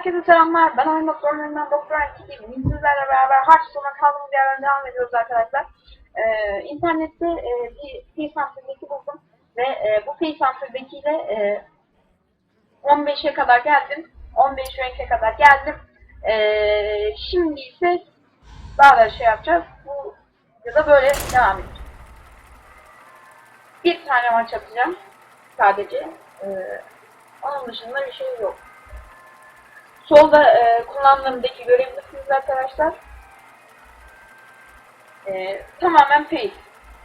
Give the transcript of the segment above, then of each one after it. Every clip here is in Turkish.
Herkese selamlar. Ben oyun doktorlarından Doktor Antikiyim. Sizlerle beraber harç sona kaldığımız yerden devam ediyoruz arkadaşlar. Ee, internette e, bir Paysansör'deki buldum. Ve e, bu Paysansör'dekiyle e, 15'e kadar geldim. 15 rank'e kadar geldim. E, şimdi ise daha da şey yapacağız. Bu ya da böyle devam edeceğiz. Bir tane maç atacağım. Sadece. E, onun dışında bir şey yok. Solda e, kullandığımdaki görebilirsiniz arkadaşlar. E, tamamen pace.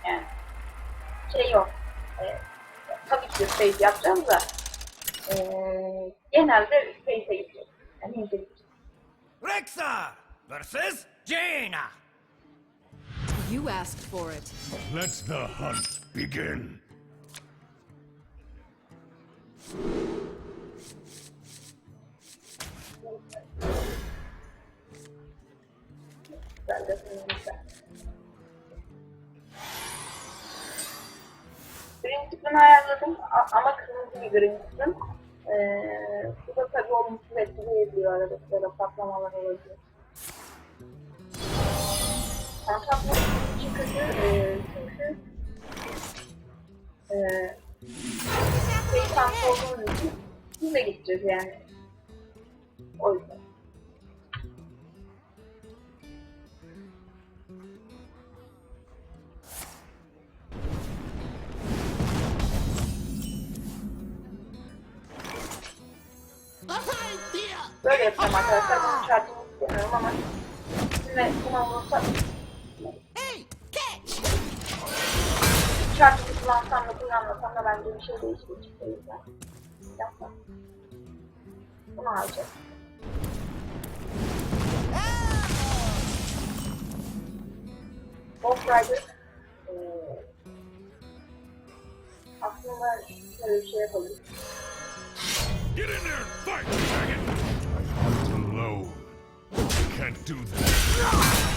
Yani şey yok. E, tabii ki pace yapacağım da e, genelde pace'e gideceğiz. Yani. Rexa versus Jaina. You asked for it. Let the hunt begin. Ben de. Green tıklını ayarladım ama kırmızı bir green tıklım. Ee, bu da tabii olumsuz etkileyebiliyor arada sırada patlamalar olabiliyor. Antakya çıkışı e, çünkü e, şey şansı olduğumuz için biz de gideceğiz yani. O yüzden. Böyle yapacağım arkadaşlar. Bunu çarpmak istemiyorum ama sizinle buna olursa çarpımı kullansam da kullanmasam da bence bir şey değişmeyecek. O yüzden yapmam. Bunu alacağız. Ghost Rider eee, aslında şöyle bir şey yapabiliriz. Get in there fight, dragon! I hunt alone. I can't do that.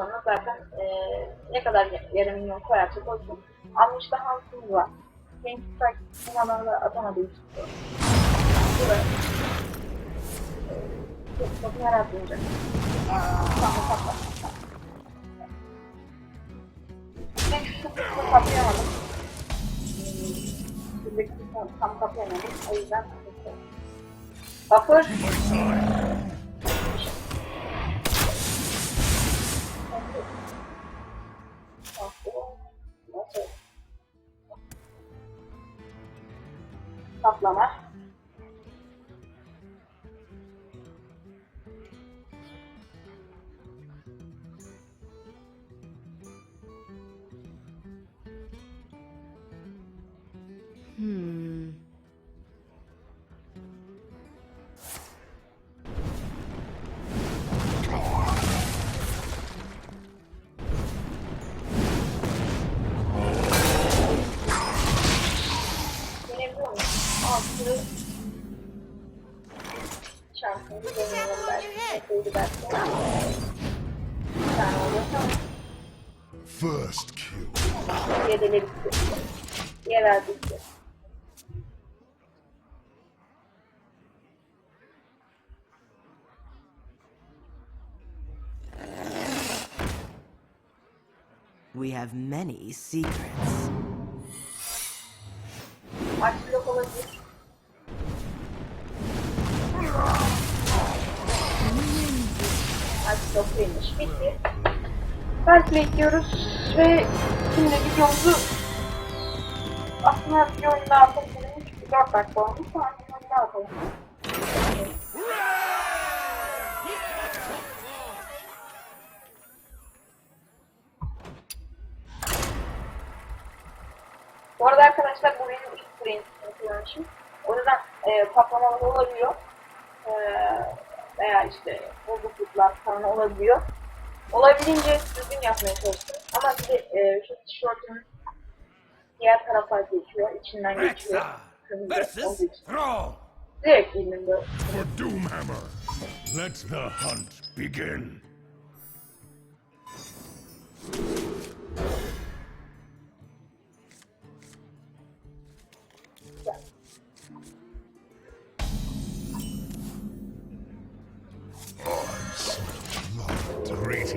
Sonra zaten eee ne kadar yarım milyon koyarsa koysun. 60 daha hansımız var. Genç Strike kumalarla atamadığı için. Bu da eee, çok çok yaratmayacak. Tamam patla. Ben şu kısmı kapayamadım. Hmm, Şuradaki kısmı tam kapayamadım. O yüzden Buffer. Altını şansını deneyelim belki. Epeydi belki. Bir tane olursa First kill. yedeleri bitti. Diğer bitti. We have many secrets. Aç blok olabilir. Blok değilmiş. Bitti. Belki bekliyoruz ve şimdi videomuzu aslında bir oyun daha atabilirim. Çünkü 4 dakika olmuş. Sonra bir oyun atalım. Bu arada arkadaşlar bu benim ilk brainstorm kullanışım. O yüzden e, patlamalar olabiliyor. E, veya işte bozukluklar falan olabiliyor. Olabildiğince düzgün yapmaya çalıştım. Ama bir de e, şu tişörtümün diğer tarafa geçiyor, içinden geçiyor. Kırmızı olduğu için. Direkt giydim böyle. For Doomhammer, let the hunt begin.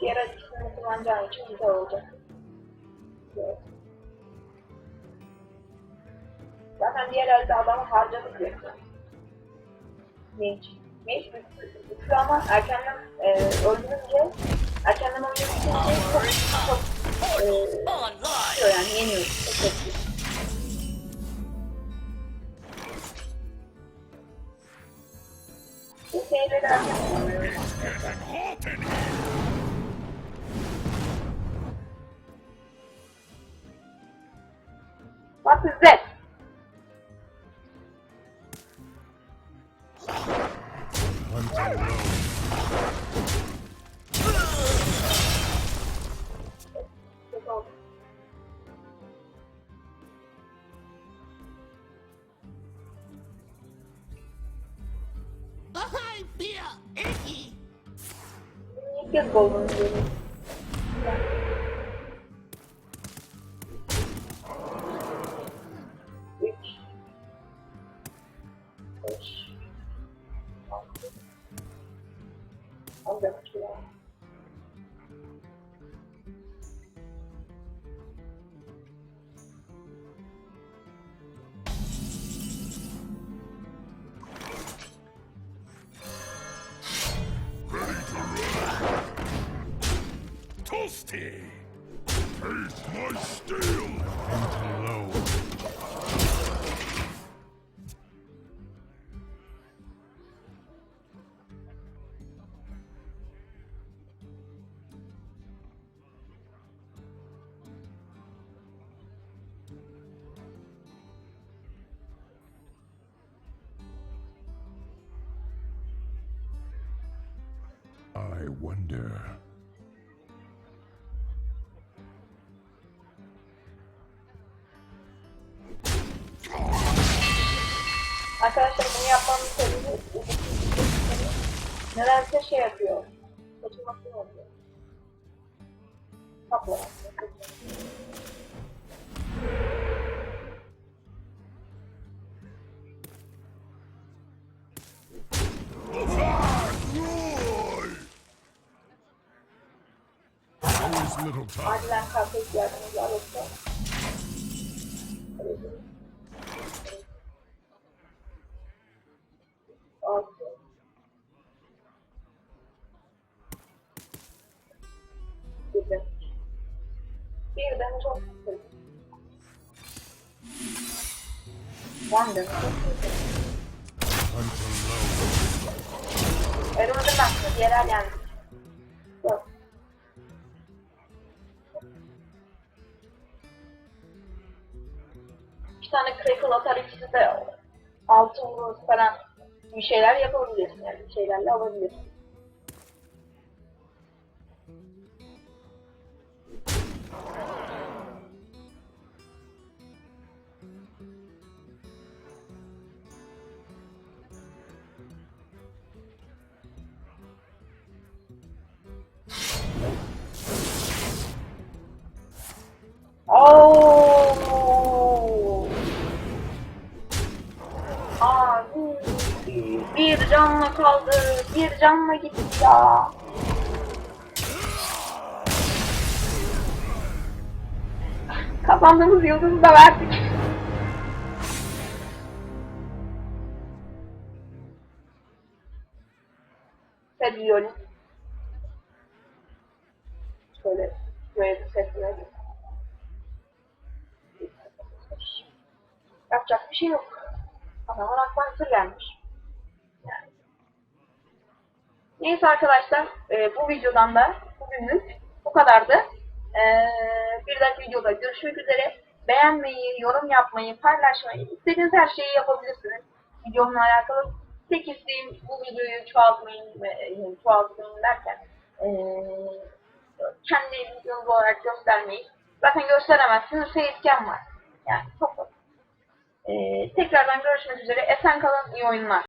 Diğer açısını kullanacağım için güzel olacak. Evet. Zaten diğer elde adamı harcadık. Genç. Genç bir güçlü ama erkenden e, öldürünce erkenden bitince çok çok e, yani yeniyor. Çok çok. Bu şeyleri erken kullanıyorum. Ai, Bia! Que bom, meu Toasty. Taste my steel. Hunt alone. I wonder. Arkadaşlar bunu yapmamın sebebi nedense şey yapıyor. Kaçırması oluyor. Time. Acilen kalka ihtiyacımız var yoksa. Hunt alone. Önümüzde baktı, yerel yendik. Dört. iki tane de falan bir şeyler yapabilirsin yani şeylerle alabilirsin. Canla kaldı. Bir canla gitti ya. Kazandığımız yıldızı da verdik. Seviyorum. Şöyle, böyle bir ses verelim. Yapacak bir şey yok. Adamın aklına sır gelmiş. Yani. Neyse arkadaşlar, e, bu videodan da bugünlük bu kadardı. E, bir dahaki videoda görüşmek üzere. Beğenmeyi, yorum yapmayı, paylaşmayı, istediğiniz her şeyi yapabilirsiniz. Videomla alakalı tek isteğim bu videoyu çoğaltmayın yani çoğaltmayın derken e, kendi videonuz olarak göstermeyi. Zaten gösteremezsiniz, facecam var. Yani çok basit. Ee, tekrardan görüşmek üzere. Esen kalın, iyi oyunlar.